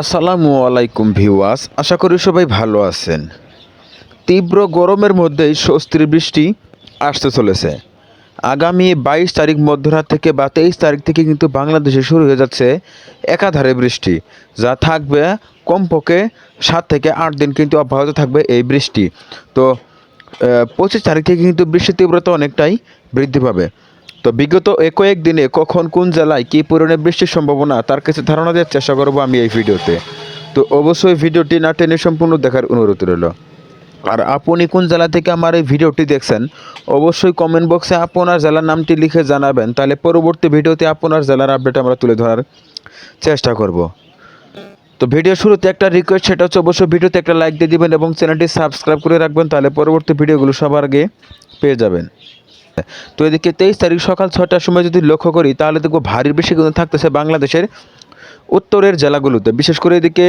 আসসালামু আলাইকুম ভিওয়াস আশা করি সবাই ভালো আছেন। তীব্র গরমের মধ্যেই স্বস্তির বৃষ্টি আসতে চলেছে। আগামী বাইশ তারিখ মধ্যরাত থেকে বা তেইশ তারিখ থেকে কিন্তু বাংলাদেশে শুরু হয়ে যাচ্ছে একাধারে বৃষ্টি, যা থাকবে কমপক্ষে সাত থেকে আট দিন কিন্তু অব্যাহত থাকবে এই বৃষ্টি। তো পঁচিশ তারিখ থেকে কিন্তু বৃষ্টির তীব্রতা অনেকটাই বৃদ্ধি পাবে। তো বিগত কয়েক দিনে কখন কোন জেলায় কী পরিমাণে বৃষ্টির সম্ভাবনা, তার কাছে ধারণা দেওয়ার চেষ্টা করব আমি এই ভিডিওতে। তো অবশ্যই ভিডিওটি না টেনে সম্পূর্ণ দেখার অনুরোধ রইল। আর আপনি কোন জেলা থেকে আমার এই ভিডিওটি দেখছেন, অবশ্যই কমেন্ট বক্সে আপনার জেলার নামটি লিখে জানাবেন, তাহলে পরবর্তী ভিডিওতে আপনার জেলার আপডেট আমরা তুলে ধরার চেষ্টা করব। তো ভিডিও শুরুতে একটা রিকোয়েস্ট সেটা হচ্ছে অবশ্যই ভিডিওতে একটা লাইক দিয়ে দিবেন এবং চ্যানেলটি সাবস্ক্রাইব করে রাখবেন, তাহলে পরবর্তী ভিডিওগুলো সবার আগে পেয়ে যাবেন। তো এদিকে তেইশ তারিখ সকাল ছটার সময় যদি লক্ষ্য করি, তাহলে দেখব ভারী বেশি কিন্তু থাকতেছে বাংলাদেশের উত্তরের জেলাগুলোতে। বিশেষ করে এদিকে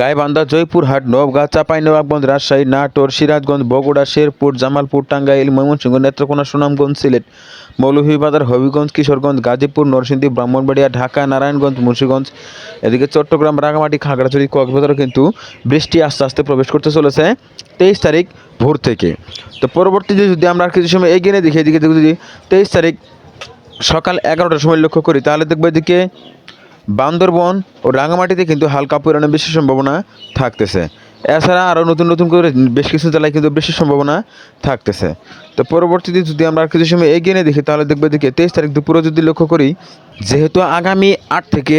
গাইবান্ধা, জয়পুরহাট নবগাঁ চাঁপাইনবাবগঞ্জ রাজশাহী, নাটোর, সিরাজগঞ্জ, বগুড়া, শেরপুর, জামালপুর, টাঙ্গাইল, ময়মনসিংহ, নেত্রকোনা, সুনামগঞ্জ, সিলেট, মৌলভীবাজার, হবিগঞ্জ, কিশোরগঞ্জ, গাজীপুর, নরসিংদী, ব্রাহ্মণবাড়িয়া, ঢাকা, নারায়ণগঞ্জ, মুন্সিগঞ্জ, এদিকে চট্টগ্রাম রাঙামাটি খাগড়াছড়ি, কক্সবাজারও কিন্তু বৃষ্টি আস্তে আস্তে প্রবেশ করতে চলেছে। তেইশ তারিখ ভোর থেকে। তো পরবর্তীতে যদি আমরা কিছু সময় এগিয়ে দেখি, এদিকে যদি তেইশ তারিখ সকাল এগারোটার সময় লক্ষ্য করি, তাহলে দেখব এদিকে বান্দরবন ও রাঙামাটিতে কিন্তু হালকা পরিমাণে বেশি সম্ভাবনা থাকতেছে। এছাড়া আরও নতুন নতুন করে বেশ কিছু জেলায় কিন্তু বেশি সম্ভাবনা থাকতেছে। তো পরবর্তীতে যদি আমরা কিছু সময় এগিয়ে নিয়ে দেখি, তাহলে দেখব এদিকে তেইশ তারিখ দুপুরে যদি লক্ষ্য করি, যেহেতু আগামী আট থেকে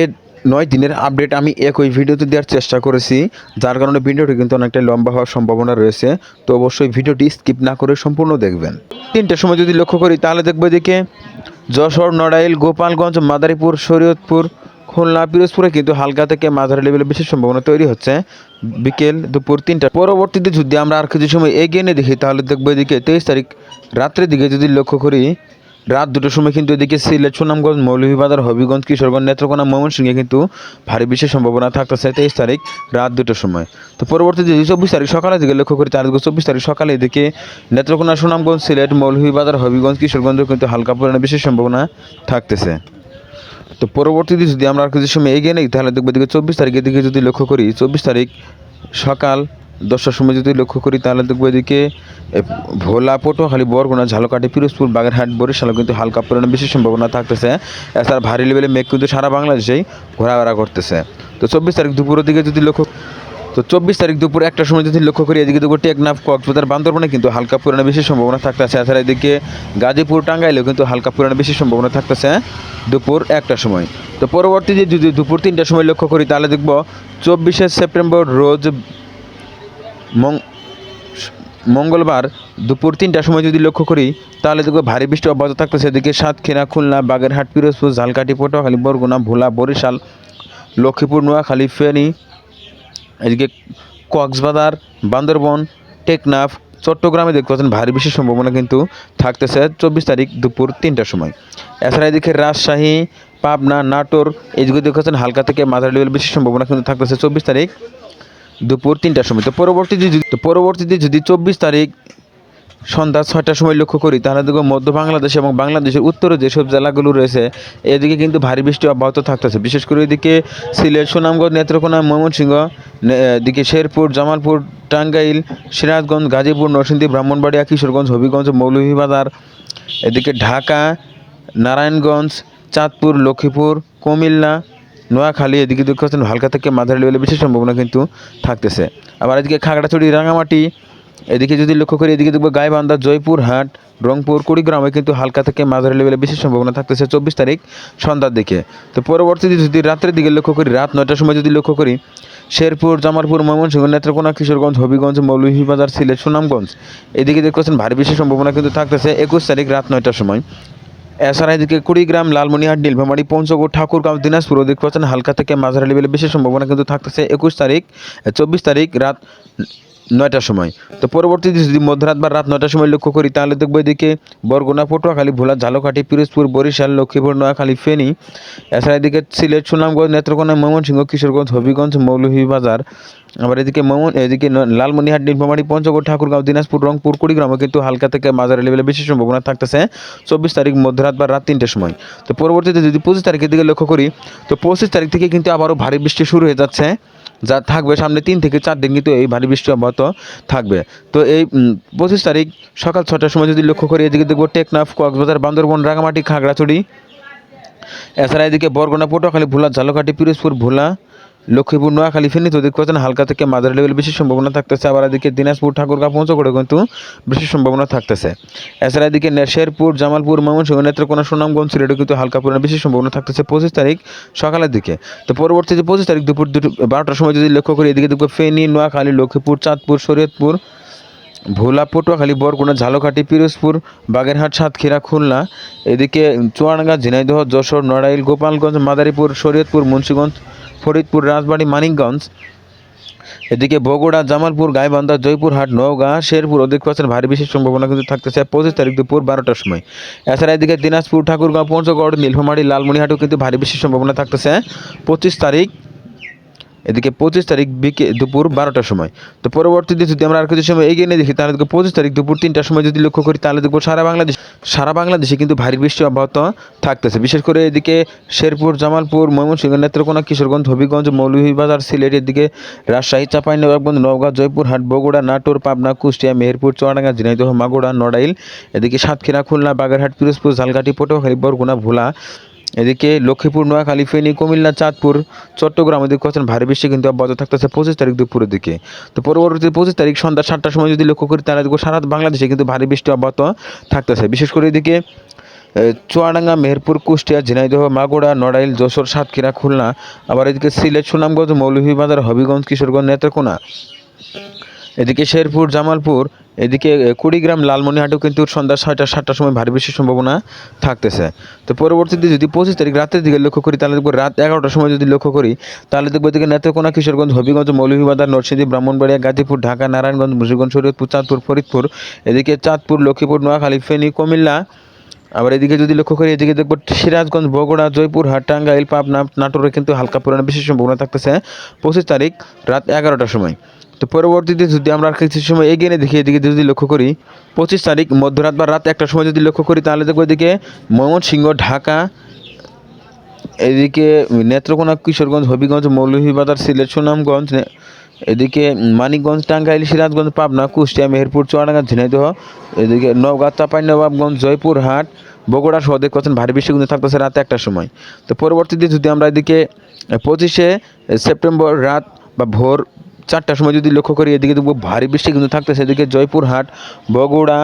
নয় দিনের আপডেট আমি একই ভিডিওতে দেওয়ার চেষ্টা করেছি, যার কারণে ভিডিওটি কিন্তু অনেকটা লম্বা হওয়ার সম্ভাবনা রয়েছে। তো অবশ্যই ভিডিওটি স্কিপ না করে সম্পূর্ণ দেখবেন। তিনটের সময় যদি লক্ষ্য করি, তাহলে দেখব এদিকে যশোর, নড়াইল, গোপালগঞ্জ, মাদারীপুর, শরীয়তপুর, খুলনা, পিরোজপুরে কিন্তু হালকা থেকে মাঝারি লেভেলে বিশেষ সম্ভাবনা তৈরি হচ্ছে। বিকেল দুপুর তিনটা। পরবর্তীতে যদি আমরা আর কিছু সময় এগিয়ে নিয়ে দেখি, তাহলে দেখব এদিকে তেইশ তারিখ রাত্রের দিকে যদি লক্ষ্য করি রাত দুটোর সময় কিন্তু এদিকে সিলেট, সুনামগঞ্জ, মৌলভীবাজার, হবিগঞ্জ, কিশোরগঞ্জ, নেত্রকোনা, ময়মনসিংহে কিন্তু ভারী বৃষ্টির সম্ভাবনা থাকতেছে তেইশ তারিখ রাত দুটোর সময়। তো পরবর্তীতে যদি চব্বিশ তারিখ সকালের দিকে লক্ষ্য করি তার দিকে চব্বিশ তারিখ সকালে এদিকে নেত্রকোনা, সুনামগঞ্জ, সিলেট, মৌলভীবাজার, হবিগঞ্জ কিশোরগঞ্জেও কিন্তু হালকা পরিমাণে বৃষ্টির সম্ভাবনা থাকতেছে। তো পরবর্তীতে যদি আমরা আর কিছু সময় এগিয়ে নিই, তাহলে দেখব দিকে চব্বিশ তারিখ দিকে যদি লক্ষ্য করি, চব্বিশ তারিখ সকাল দশটার সময় যদি লক্ষ্য করি, তাহলে দেখব এদিকে ভোলা পটুয়াখালী বরগুনা, ঝালকাঠি, পিরোজপুর, বাগেরহাট, বরিশাল কিন্তু হালকা পরিমাণে বেশি সম্ভাবনা থাকতেছে। এছাড়া ভারী লেভেলে মেঘ কিন্তু সারা বাংলাদেশেই ঘোরাফেরা করতেছে। তো চব্বিশ তারিখ দুপুরের দিকে যদি লক্ষ্য, তো চব্বিশ তারিখ দুপুর একটার সময় যদি লক্ষ্য করি, এদিকে দুপুর টেকনাফ, কক্সবাজার, বান্দরবনে কিন্তু হালকা পরিমাণে বেশি সম্ভাবনা থাকতেছে। এছাড়া এদিকে গাজীপুর, টাঙ্গাইলেও কিন্তু হালকা পরিমাণে বেশি সম্ভাবনা থাকতেছে দুপুর একটার সময়। তো পরবর্তীতে যদি দুপুর তিনটার সময় লক্ষ্য করি, তাহলে দেখব চব্বিশে সেপ্টেম্বর রোজ মঙ্গলবার দুপুর তিনটার সময় যদি লক্ষ্য করি, তাহলে দেখব ভারী বৃষ্টি অব্যাহত থাকতেছে। এদিকে সাতক্ষীরা, খুলনা, বাগেরহাট, পিরোজপুর, ঝালকাঠি, পটুয়াখালী, বরগুনা, ভোলা, বরিশাল, লক্ষ্মীপুর, নোয়াখালী, ফেনী, এদিকে কক্সবাজার, বান্দরবন, টেকনাফ, চট্টগ্রামে দেখতে পাচ্ছেন ভারী বৃষ্টির সম্ভাবনা কিন্তু থাকতেছে চব্বিশ তারিখ দুপুর তিনটার সময়। এছাড়া এদিকে রাজশাহী, পাবনা, নাটোর এইদিকে দেখতে পাচ্ছেন হালকা থেকে মাঝারি লেভেল বেশি সম্ভাবনা কিন্তু থাকতেছে চব্বিশ তারিখ। দুপুর তিনটার সময়। তো পরবর্তীতে যদি পরবর্তীতে যদি চব্বিশ তারিখ সন্ধ্যা ছয়টার সময় লক্ষ্য করি, তাহলে দেখব মধ্য বাংলাদেশ এবং বাংলাদেশের উত্তরে যেসব জেলাগুলো রয়েছে, এদিকে কিন্তু ভারী বৃষ্টি অব্যাহত থাকতেছে। বিশেষ করে এদিকে সিলেট, সুনামগঞ্জ, নেত্রকোনা, ময়মনসিংহ এদিকে শেরপুর, জামালপুর, টাঙ্গাইল, সিরাজগঞ্জ, গাজীপুর, নরসিংদী, ব্রাহ্মণবাড়িয়া, কিশোরগঞ্জ, হবিগঞ্জ, মৌলভীবাজার, এদিকে ঢাকা, নারায়ণগঞ্জ, চাঁদপুর, লক্ষ্মীপুর, কুমিল্লা নোয়াখালী, এদিকে দেখতে পাচ্ছেন হালকা থেকে মাঝারি লেভেলে বেশি সম্ভাবনা কিন্তু থাকতেছে। আবার এদিকে খাগড়াছড়ি, রাঙামাটি, এদিকে যদি লক্ষ্য করি, এদিকে দেখব গাইবান্ধা, জয়পুরহাট, রংপুর, কুড়িগ্রামে কিন্তু হালকা থেকে মাঝারি লেভেলে বেশি সম্ভাবনা থাকতেছে চব্বিশ তারিখ সন্ধ্যার দিকে। তো পরবর্তীতে যদি রাত্রের দিকে লক্ষ্য করি, রাত নয়টার সময় যদি লক্ষ্য করি, শেরপুর, জামালপুর, ময়মনসিংহ, নেত্রকোনা, কিশোরগঞ্জ, হবিগঞ্জ, মৌলভীবাজার, সিলেট, সুনামগঞ্জ, এদিকে দেখতে পাচ্ছেন ভারী বেশি সম্ভাবনা কিন্তু থাকতেছে একুশ তারিখ রাত নয়টার সময়। এছাড়া এদিকে কুড়িগ্রাম লালমনিহাট নীলভামারি পঞ্চগড়, ঠাকুরগাঁও, দিনাজপুর দেখতে পাচ্ছেন হালকা থেকে মাঝারি লেভেলে বেশি সম্ভাবনা কিন্তু থাকতেছে একুশ তারিখ, চব্বিশ তারিখ রাত নয়টার সময়। তো পরবর্তীতে যদি মধ্যরাত বা রাত নয়টার সময় লক্ষ্য করি, তাহলে দেখব এদিকে বরগুনা, পটুয়াখালী, ভোলা, ঝালকাঠি, পিরোজপুর, বরিশাল, লক্ষ্মীপুর, নোয়াখালী, ফেনী, এছাড়া এদিকে সিলেট, সুনামগঞ্জ, নেত্রকোনা, ময়মনসিংহ, কিশোরগঞ্জ, হবিগঞ্জ মৌলভীবাজার আবার এদিকে ময়মন, এদিকে লালমনিহাট নীলফামারী পঞ্চগড়, ঠাকুরগাঁও, দিনাজপুর, রংপুর, কুড়িগ্রামে কিন্তু হালকা থেকে মাঝারি লেভেলে বেশি সম্ভাবনা থাকতেছে চব্বিশ তারিখ মধ্যরাত বা রাত তিনটের সময়। তো পরবর্তীতে যদি পঁচিশ তারিখের দিকে লক্ষ্য করি, তো পঁচিশ তারিখ থেকে কিন্তু আবারও ভারী বৃষ্টি শুরু হয়ে যাচ্ছে। যা থাকবে সামনে তিন থেকে চার দিন কিন্তু এই ভারী বৃষ্টি অব্যাহত থাকবে। তো এই পঁচিশ তারিখ সকাল ছটার সময় যদি লক্ষ্য করি এদিকে দেখব টেকনাফ, কক্সবাজার, বান্দরবন রাঙামাটি খাগড়াছড়ি। এছাড়া এদিকে বরগুনা, পটুয়াখালী, ভোলা, ঝালকাঠি, পিরোজপুর, ভোলা লক্ষ্মীপুর, নোয়াখালী, ফেনী তো দেখতে পাচ্ছেন হালকা থেকে মাঝারি লেভেল বেশি সম্ভাবনা থাকতেছে। আবার এদিকে দিনাজপুর ঠাকুরগাঁ পঞ্চগড়ে কিন্তু বেশি সম্ভাবনা থাকতেছে। এছাড়া এদিকে নে- শেরপুর, জামালপুর, ময়মনসিংহ নেত্রকোনা সুনামগঞ্জ সিলেটে কিন্তু হালকা পরিমাণে বেশি সম্ভাবনা থাকতেছে পঁচিশ তারিখ সকালের দিকে। তো পরবর্তীতে পঁচিশ তারিখ দুপুর দুটো, বারোটার সময় যদি লক্ষ্য করি, এদিকে দেখব ফেনী, নোয়াখালী, লক্ষ্মীপুর, চাঁদপুর, শরীয়তপুর, ভোলা, পটুয়াখালী, বরগুনা, ঝালকাঠি, পিরোজপুর, বাগেরহাট, সাতক্ষীরা, খুলনা, এদিকে চুয়াডাঙ্গা, ঝিনাইদহ, যশোর, নড়াইল, গোপালগঞ্জ, মাদারীপুর, শরীয়তপুর, মুন্সিগঞ্জ ফরিদপুর রাজবাড়ি মানিকগঞ্জ। এদিকে বগুড়া, জামালপুর, গাইবান্ধা, জয়পুরহাট, নওগাঁ, শেরপুর অধিক পার্সেন্ট ভারী বিশেষ সম্ভাবনা কিন্তু থাকতেছে পঁচিশ তারিখ দুপুর বারোটার সময়। এছাড়া এদিকে দিনাজপুর, ঠাকুরগাঁও, পঞ্চগড়, নীলফামারী, লালমনিহাটেও কিন্তু ভারী বিশেষ সম্ভাবনা থাকতেছে। পঁচিশ তারিখ এদিকে পঁচিশ তারিখ বিকে, দুপুর বারোটার সময়। তো পরবর্তীতে যদি আমরা আর কিছু সময় এগিয়ে নিয়ে দেখি, তাহলে দেখব পঁচিশ তারিখ দুপুর তিনটার সময় যদি লক্ষ্য করি, তাহলে দেখব সারা বাংলাদেশ, সারা বাংলাদেশে কিন্তু ভারী বৃষ্টি অব্যাহত থাকতেছে। বিশেষ করে এদিকে শেরপুর, জামালপুর, ময়মনসিংহ, নেত্রকোনা, কিশোরগঞ্জ, হবিগঞ্জ, মৌলভীবাজার, সিলেট, এদিকে রাজশাহী, চাঁপাইনবাবগঞ্জ, নওগাঁ, জয়পুরহাট, বগুড়া, নাটোর, পাবনা, কুষ্টিয়া, মেহেরপুর, চুয়াডাঙ্গা, ঝিনাইদহ মাগুড়া নড়াইল, এদিকে সাতক্ষীরা, খুলনা, বাগেরহাট, পিরোজপুর, ঝালকাঠি, পটুয়াখালী, বরগুনা, ভোলা এদিকে লক্ষ্মীপুর, নোয়াখালী, ফেনী, কুমিল্লা, চাঁদপুর, চট্টগ্রাম এদিকে কথা ভারী বৃষ্টি, কিন্তু অব্যাহত থাকতেছে পঁচিশ তারিখ দুপুরের দিকে। তো পরবর্তী পঁচিশ তারিখ সন্ধ্যা সাতটার সময় যদি লক্ষ্য করি, তাহলে দেখব সারা বাংলাদেশে কিন্তু ভারী বৃষ্টি অব্যাহত থাকতেছে। বিশেষ করে এদিকে চুয়াডাঙ্গা, মেহেরপুর, কুষ্টিয়া, ঝিনাইদহ মাগুড়া নড়াইল, যশোর, সাতক্ষীরা, খুলনা, আবার এদিকে সিলেট, সুনামগঞ্জ, মৌলভীবাজার, হবিগঞ্জ, কিশোরগঞ্জ, নেত্রকোনা। এদিকে শেরপুর, জামালপুর, এদিকে কুড়িগ্রাম লালমনিহাটেও কিন্তু সন্ধ্যা ছয়টা, সাতটার সময় ভারী বৃষ্টির সম্ভাবনা থাকতেছে। তো পরবর্তীতে যদি পঁচিশ তারিখ রাতের দিকে লক্ষ্য করি, তাহলে দেখব রাত এগারোটার সময় যদি লক্ষ্য করি, তাহলে দেখব এদিকে নেত্রকোনা, কিশোরগঞ্জ, হবিগঞ্জ, মৌলভীবাজার, নরসিংদী, ব্রাহ্মণবাড়িয়া, গাজীপুর, ঢাকা, নারায়ণগঞ্জ, মুন্সিগঞ্জ, শরীয়তপুর, চাঁদপুর, ফরিদপুর, এদিকে চাঁদপুর, লক্ষ্মীপুর, নোয়াখালী, ফেনী, কুমিল্লা, আবার এদিকে যদি লক্ষ্য করি, এদিকে দেখব সিরাজগঞ্জ, বগুড়া, জয়পুরহাট, টাঙ্গাইল, পাবনা, নাটোরে কিন্তু হালকা পরিমাণে বিশেষ সম্ভাবনা থাকতেছে পঁচিশ তারিখ রাত এগারোটার সময়। তো পরবর্তীতে যদি আমরা কিছু সময় এগিয়ে নিয়ে দেখি, এদিকে যদি লক্ষ্য করি, পঁচিশ তারিখ মধ্যরাত বা রাত একটার সময় যদি লক্ষ্য করি, তাহলে দেখব এদিকে ময়মনসিংহ, ঢাকা, এদিকে নেত্রকোনা, কিশোরগঞ্জ, হবিগঞ্জ, মৌলভীবাজার, সিলেট, সুনামগঞ্জ এদিকে মানিকগঞ্জ, টাঙ্গাইল, সিরাজগঞ্জ, পাবনা, কুষ্টিয়া, মেহেরপুর, চুয়াডাঙ্গা, ঝিনাইদহ, এদিকে নওগাঁ চাঁপাইনবাবগঞ্জ জয়পুরহাট বগুড়া সহ দেখতে পাচ্ছেন ভারী বৃষ্টি কিন্তু থাকতেছে রাত একটার সময়। তো পরবর্তীতে যদি আমরা এদিকে পঁচিশে সেপ্টেম্বর রাত বা ভোর চারটার সময় যদি লক্ষ্য করি এদিকে দেখব ভারী বৃষ্টি কিন্তু থাকতেছে। এদিকে জয়পুরহাট বগুড়া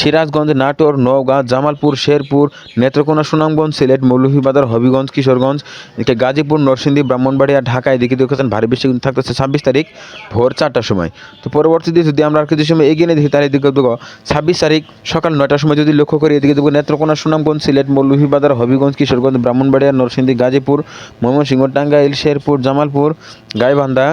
সিরাজগঞ্জ নাটোর, নওগাঁ, জামালপুর, শেরপুর, নেত্রকোনা, সুনামগঞ্জ, সিলেট, মৌলভীবাজার, হবিগঞ্জ, কিশোরগঞ্জ, এদিকে গাজীপুর, নরসিংদী, ব্রাহ্মণবাড়িয়া, ঢাকা, এদিকে দেখেছেন ভারী বৃষ্টি থাকতেছে। ছাব্বিশ তারিখ ভোর চারটার সময়। তো পরবর্তীতে যদি আমরা আর কিছু সময় এগিয়ে নিয়ে দেখি, তাহলে এদিকে দেখো, ছাব্বিশ তারিখ সকাল নয়টার সময় যদি লক্ষ্য করি, এদিকে দেখব নেত্রকোনা, সুনামগঞ্জ, সিলেট, মৌলভীবাজার, হবিগঞ্জ, কিশোরগঞ্জ, ব্রাহ্মণবাড়িয়া, নরসিংদী, গাজীপুর, ময়মনসিংহ, টাঙ্গাইল, শেরপুর, জামালপুর, গাইবান্ধা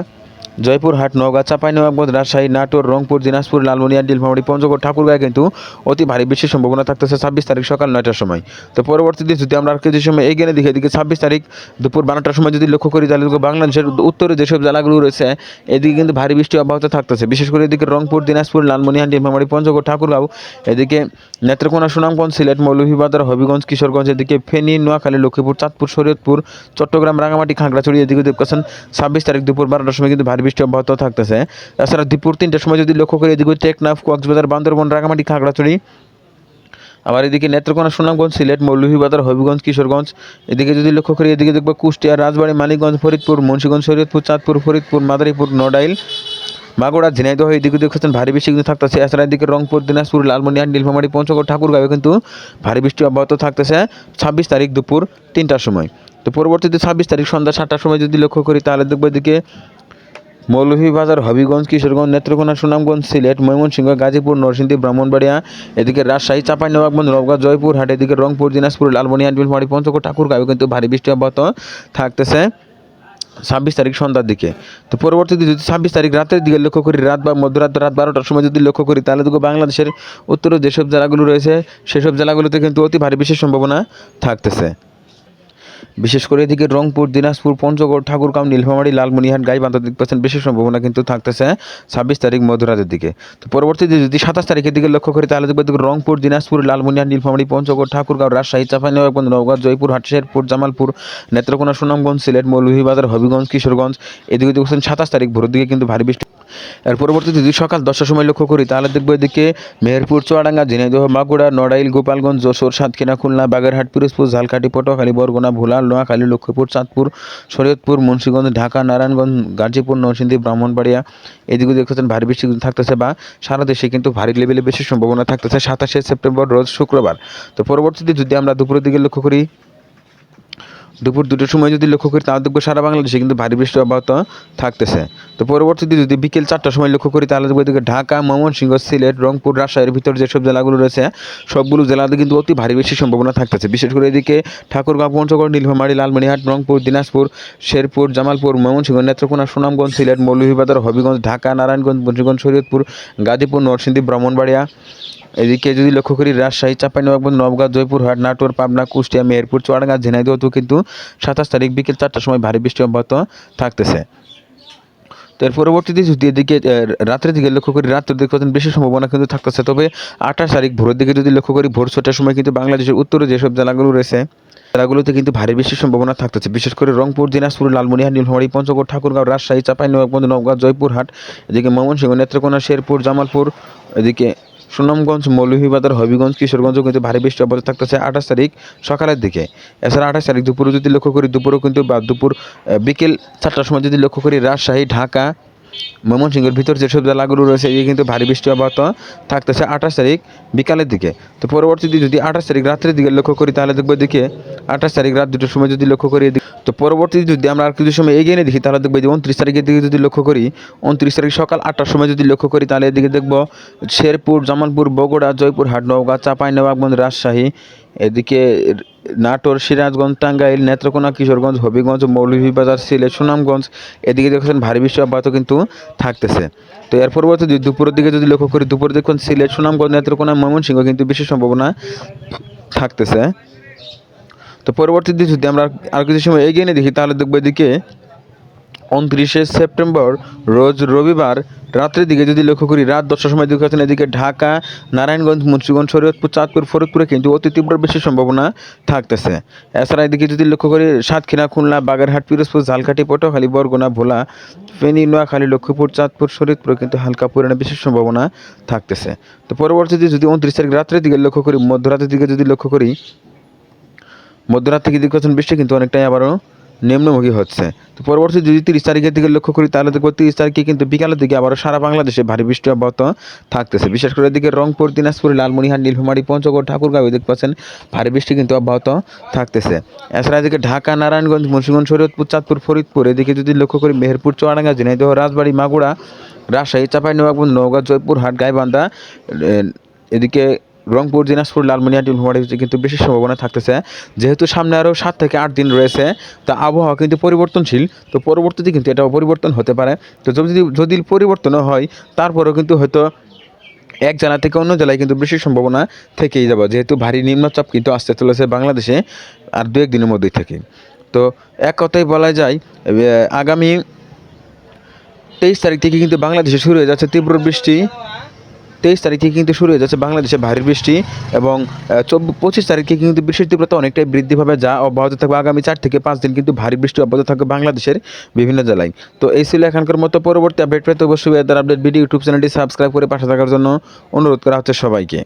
জয়পুরহাট নওগাঁ চাঁপাইনবাবগঞ্জ রাজশাহী, নাটোর, রংপুর, দিনাজপুর লালমনিয়া নীলফামারী, পঞ্চগড় ঠাকুরগাঁয়ে কিন্তু অতি ভারী বৃষ্টির সম্ভাবনা থাকতেছে ছাব্বিশ তারিখ সকাল নয়টার সময়। তো পরবর্তীতে যদি আমরা আর কিছু সময় এগিয়ে দেখি, এদিকে ছাব্বিশ তারিখ দুপুর বারোটার সময় যদি লক্ষ্য করি, তাহলে বাংলাদেশের উত্তরে যেসব জেলাগুলো রয়েছে, এদিকে কিন্তু ভারী বৃষ্টি অব্যাহত থাকতেছে। বিশেষ করে এদিকে রংপুর, দিনাজপুর লালমনিয়া নীলফামারী, পঞ্চগড়, ঠাকুরগাঁও, এদিকে নেত্রকোনা, সুনামগঞ্জ, সিলেট, মৌলভীবাজার, হবিগঞ্জ, কিশোরগঞ্জ, এদিকে ফেনী, নোয়াখালী, লক্ষ্মীপুর, চাঁদপুর, শরীয়তপুর, চট্টগ্রাম রাঙামাটি খাগড়াছড়ি, এদিকে দেখছেন ছাব্বিশ তারিখ দুপুর বারোটার সময় কিন্তু ভারী বৃষ্টি অব্যাহত থাকতেছে। তাছাড়া দুপুর তিনটার সময় যদি লক্ষ্য করি, এদিকে টেকনাফ, কক্সবাজার, বান্দরবন রাঙামাটি খাগড়াছড়ি, আবার এদিকে নেত্রকোনা, সুনামগঞ্জ, সিলেট, মৌলভীবাজার, হবিগঞ্জ, কিশোরগঞ্জ, এদিকে যদি লক্ষ্য করি, এদিকে দেখব কুষ্টিয়া, রাজবাড়ী, মানিকগঞ্জ, ফরিদপুর, মুন্সিগঞ্জ, শরীয়তপুর, চাঁদপুর, ফরিদপুর, মাদারীপুর, নড়াইল মাগুড়া ঝিনাইদহ, এদিকে দেখছেন ভারী বৃষ্টি কিন্তু থাকতেছে। এছাড়া এদিকে রংপুর, দিনাজপুর, লালমনিরহাট, নীলফামারী, পঞ্চগড়, ঠাকুরগাঁও কিন্তু ভারী বৃষ্টি অব্যাহত থাকতেছে ছাব্বিশ তারিখ দুপুর তিনটার সময়। তো পরবর্তীতে ছাব্বিশ তারিখ সন্ধ্যা সাতটার সময় যদি লক্ষ্য করি, তাহলে দেখব এদিকে মৌলভীবাজার, হবিগঞ্জ, কিশোরগঞ্জ, নেত্রকোনা, সুনামগঞ্জ, সিলেট, ময়মনসিংহ, গাজীপুর, নরসিংদী, ব্রাহ্মণবাড়িয়া, এদিকে রাজশাহী চাপাই চাঁপাইনবাবগঞ্জ, নবগঞ্জ জয়পুরহাট এদিকে রংপুর, দিনাজপুর, লালমনিরহাট, নীলফামারী পঞ্চগড় ঠাকুরগাঁও কিন্তু ভারী বৃষ্টি অব্যাহত থাকতেছে ছাব্বিশ তারিখ সন্ধ্যার দিকে। তো পরবর্তীতে যদি ছাব্বিশ তারিখ রাতের দিকে লক্ষ্য করি, রাত বা মধ্যরাত, রাত বারোটার সময় যদি লক্ষ্য করি, তাহলে দেখব বাংলাদেশের উত্তরে যেসব জেলাগুলো রয়েছে, সেসব জেলাগুলোতে কিন্তু অতি ভারী বিশেষ সম্ভাবনা থাকতেছে। বিশেষ করে এদিকে রংপুর, দিনাজপুর, পঞ্চগড়, ঠাকুরগাঁও, নীলফামারী লালমনিরহাট গাইবান্ধা দিক পাচ্ছেন বিশেষ সম্ভাবনা কিন্তু থাকতেছে ছাব্বিশ তারিখ মধ্যরাতের দিকে। তো পরবর্তীতে যদি সাতাশ তারিখের দিকে লক্ষ্য করি, তাহলে দেখব রংপুর, দিনাজপুর লালমনিরহাট নীলফামারী, পঞ্চগড়, ঠাকুরগাঁও, রাজশাহী, চাঁপাইনবাবগঞ্জ নওগাঁ জয়পুর হাটশেরপুর জামালপুর, নেত্রকোনা, সুনামগঞ্জ, সিলেট, মৌলভীবাজার, হবিগঞ্জ, কিশোরগঞ্জ, এদিকে দেখছেন সাতাশ তারিখ ভোরের দিকে কিন্তু ভারী বৃষ্টি এর পরবর্তীতে যদি সকাল দশটার সময় লক্ষ্য করি, তাহলে দেখব এদিকে মেহেরপুর, চুয়াডাঙ্গা ঝিনাইদহ মাগুড়া নড়াইল, গোপালগঞ্জ, যশোর, সাতক্ষীরা, খুলনা, বাগেরহাট, পিরোজপুর, ঝালকাঠি, পটুয়াখালী, বরগুনা ভোলা নোয়াখালী, লক্ষ্মীপুর, চাঁদপুর, শরীয়তপুর, মুন্সীগঞ্জ, ঢাকা, নারায়ণগঞ্জ, গাজীপুর, নরসিংদী, ব্রাহ্মণবাড়িয়া, এদিকে দেখতেছেন ভারী বৃষ্টি থাকতেছে বা সারা দেশে কিন্তু ভারী লেভেলে বেশি সম্ভাবনা থাকতেছে সাতাশে সেপ্টেম্বর, রোজ শুক্রবার। তো পরবর্তীতে যদি আমরা দুপুরের দিকে লক্ষ্য করি দুপুর দুটোর সময় যদি লক্ষ্য করি, তাহলে দেখব সারা বাংলাদেশে কিন্তু ভারী বৃষ্টি অব্যাহত থাকতেছে। তো পরবর্তীতে যদি বিকেল চারটার সময় লক্ষ্য করি, তাহলে দেখব ঢাকা, ময়মনসিংহ, সিলেট, রংপুর, রাজশাহীর ভিতর যেসব জেলাগুলো রয়েছে, সবগুলো জেলাতে কিন্তু অতি ভারী বেশি সম্ভাবনা থাকতেছে। বিশেষ করে এদিকে ঠাকুরগাঁও, পঞ্চগড়, নীলফামারী, লালমনিরহাট, রংপুর, দিনাজপুর, শেরপুর, জামালপুর, ময়মনসিংহ, নেত্রকোনা, সুনামগঞ্জ, সিলেট, মৌলভীবাজার, হবিগঞ্জ, ঢাকা, নারায়ণগঞ্জ, মুন্সিগঞ্জ, শরীয়তপুর, গাজীপুর, নরসিংদী, ব্রাহ্মণবাড়িয়া এদিকে যদি লক্ষ্য করি, রাজশাহী, চাঁপাইনবাবগঞ্জ, নবগাঁ জয়পুরহাট নাটোর, পাবনা, কুষ্টিয়া, মেহেরপুর, চুয়াডাঙ্গা, ঝিনাইদহ কিন্তু সাতাশ তারিখ বিকেল চারটার সময় ভারী বৃষ্টি অব্যাহত থাকতেছে। তো এর পরবর্তীতে যদি এদিকে রাত্রের দিকে লক্ষ্য করি রাত্রের দিকে পর্যন্ত বেশি সম্ভাবনা কিন্তু থাকতেছে। তবে আঠাশ তারিখ ভোরের দিকে যদি লক্ষ্য করি, ভোর ছটার সময় কিন্তু বাংলাদেশের উত্তরে যেসব জেলাগুলো রয়েছে জেলাগুলোতে কিন্তু ভারী বেশি সম্ভাবনা থাকতেছে। বিশেষ করে রংপুর, দিনাজপুর লালমনিরহাট নীলফামারী, পঞ্চগড়, ঠাকুরগাঁও, রাজশাহী চাঁপাইনবাবগঞ্জ নওগাঁ, জয়পুরহাট, এদিকে ময়মনসিংহ, নেত্রকোনা, শেরপুর, জামালপুর, এদিকে সুনামগঞ্জ, মৌলভীবাজার, হবিগঞ্জ, কিশোরগঞ্জও কিন্তু ভারী বৃষ্টি অবস্থা থাকতেছে আঠাশ তারিখ সকালের দিকে। এছাড়া আঠাশ তারিখ দুপুরে যদি লক্ষ্য করি, দুপুরেও কিন্তু বা দুপুর বিকেল চারটার সময় যদি লক্ষ্য করি, রাজশাহী, ঢাকা ময়মনসিংহের ভিতর যেসব জেলাগুলো রয়েছে, এই কিন্তু ভারী বৃষ্টি অব্যাহত থাকতেছে আঠাশ তারিখ বিকালের দিকে। তো পরবর্তীতে যদি আঠাশ তারিখ রাত্রের দিকে লক্ষ্য করি, তাহলে দেখব দিকে আঠাশ তারিখ রাত দুটোর সময় যদি লক্ষ্য করি তো পরবর্তীতে যদি আমরা আর কিছু সময় এগিয়ে নিয়ে দেখি, তাহলে দেখব যে উনত্রিশ তারিখের দিকে যদি লক্ষ্য করি, উনত্রিশ তারিখ সকাল আটটার সময় যদি লক্ষ্য করি, তাহলে এদিকে দেখব শেরপুর, জামালপুর, বগুড়া, জয়পুরহাট, নওগাঁ চাঁপাইনবাবগঞ্জ রাজশাহী এদিকে নাটোর, সিরাজগঞ্জ, টাঙ্গাইল, নেত্রকোনা, কিশোরগঞ্জ, হবিগঞ্জ, মৌলভীবাজার, সিলেট, সুনামগঞ্জ, এদিকে দেখছেন ভারী বৃষ্টি অব্যাহত কিন্তু থাকতেছে। তো এর পরবর্তী যদি দুপুরের দিকে যদি লক্ষ্য করি, দুপুরে দেখুন সিলেট, সুনামগঞ্জ, নেত্রকোনা, ময়মনসিংহ কিন্তু বেশি সম্ভাবনা থাকতেছে। তো পরবর্তী পরবর্তীতে যদি আমরা আর কিছু সময় এগিয়ে নিয়ে দেখি, তাহলে দেখব এদিকে উনত্রিশে সেপ্টেম্বর, রোজ রবিবার রাত্রের দিকে যদি লক্ষ্য করি, রাত দশটার সময় দেখতে পাচ্ছেন এদিকে ঢাকা, নারায়ণগঞ্জ, মুন্সিগঞ্জ, শরীয়তপুর, চাঁদপুর, ফরিদপুরে কিন্তু অতি তীব্র বেশি সম্ভাবনা থাকতেছে। এছাড়া এদিকে যদি লক্ষ্য করি, সাতক্ষীরা, খুলনা, বাগেরহাট, পিরোজপুর, ঝালকাঠি, পটুয়াখালী, বরগুনা, ভোলা, ফেনী, নোয়াখালী, লক্ষ্মীপুর, চাঁদপুর, শরীয়তপুরে কিন্তু হালকা পরিমাণে বিশেষ সম্ভাবনা থাকতেছে। তো পরবর্তীতে যদি উনত্রিশ তারিখ রাত্রের দিকে লক্ষ্য করি, মধ্যরাতের দিকে যদি লক্ষ্য করি, মধ্যরাত থেকে দিকে বৃষ্টি কিন্তু অনেকটাই আবারও নিম্নমুখী হচ্ছে। তো পরবর্তী যদি তিরিশ তারিখের দিকে লক্ষ্য করি, তাহলে দেখব তিরিশ তারিখে কিন্তু বিকালের দিকে আবারও সারা বাংলাদেশে ভারী বৃষ্টি অব্যাহত থাকতেছে। বিশেষ করে এদিকে রংপুর, দিনাজপুর লালমনিরহাট নীলফামারী, পঞ্চগড়, ঠাকুরগাঁও দেখতে পাচ্ছেন ভারী বৃষ্টি কিন্তু অব্যাহত থাকতেছে। এছাড়া এদিকে ঢাকা, নারায়ণগঞ্জ, মুন্সিগঞ্জ, শরীয়তপুর, চাঁদপুর, ফরিদপুর, এদিকে যদি লক্ষ্য করি মেহেরপুর, চুয়াডাঙ্গা, ঝিনাইদহ, রাজবাড়ী মাগুড়া রাজশাহী, চাঁপাইনবাবগঞ্জ, নওগাঁ জয়পুর হাট গাইবান্ধা এদিকে রংপুর, দিনাজপুর লালমনিরহাট নীলফামারীতে কিন্তু বেশি সম্ভাবনা থাকতেছে। যেহেতু সামনে আরও সাত থেকে আট দিন রয়েছে, তা আবহাওয়া কিন্তু পরিবর্তনশীল। তো পরবর্তীতে কিন্তু এটাও পরিবর্তন হতে পারে। তো যদি যদি পরিবর্তনও হয়, তারপরেও কিন্তু হয়তো এক জেলা থেকে অন্য জেলায় কিন্তু বেশি সম্ভাবনা থেকেই যাবে। যেহেতু ভারী নিম্নচাপ কিন্তু আসতে চলেছে বাংলাদেশে আর দু এক দিনের মধ্যেই থেকে। তো এক কথায় বলা যায় আগামী তেইশ তারিখ থেকে কিন্তু বাংলাদেশে শুরু হয়ে যাচ্ছে তীব্র বৃষ্টি। তেইশ তারিখে কিন্তু শুরু হয়ে যাচ্ছে বাংলাদেশে ভারী বৃষ্টি এবং পঁচিশ তারিখে কিন্তু বৃষ্টির তীব্রতা অনেকটাই বৃদ্ধি পাবে যা অব্যাহত থাকবে আগামী চার থেকে পাঁচ দিন কিন্তু ভারী বৃষ্টি অব্যাহত থাকবে বাংলাদেশের বিভিন্ন জেলায়। তো এই ছিল এখানকার মতো পরবর্তী আপডেট পেতে অবশ্যই আপডেট ভিডিও ইউটিউব চ্যানেলটি সাবস্ক্রাইব করে পাশে থাকার জন্য অনুরোধ করা হচ্ছে সবাইকে।